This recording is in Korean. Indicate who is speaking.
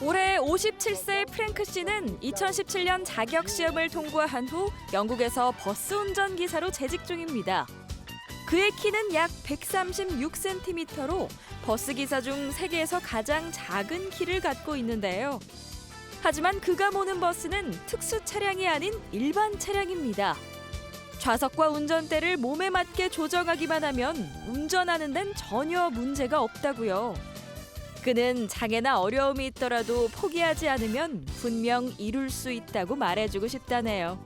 Speaker 1: 올해 57세 프랭크 씨는 2017년 자격 시험을 통과한 후 영국에서 버스 운전 기사로 재직 중입니다. 그의 키는 약 136cm로 버스 기사 중 세계에서 가장 작은 키를 갖고 있는데요. 하지만 그가 모는 버스는 특수 차량이 아닌 일반 차량입니다. 좌석과 운전대를 몸에 맞게 조정하기만 하면 운전하는 데는 전혀 문제가 없다고요. 그는 장애나 어려움이 있더라도 포기하지 않으면 분명 이룰 수 있다고 말해주고 싶다네요.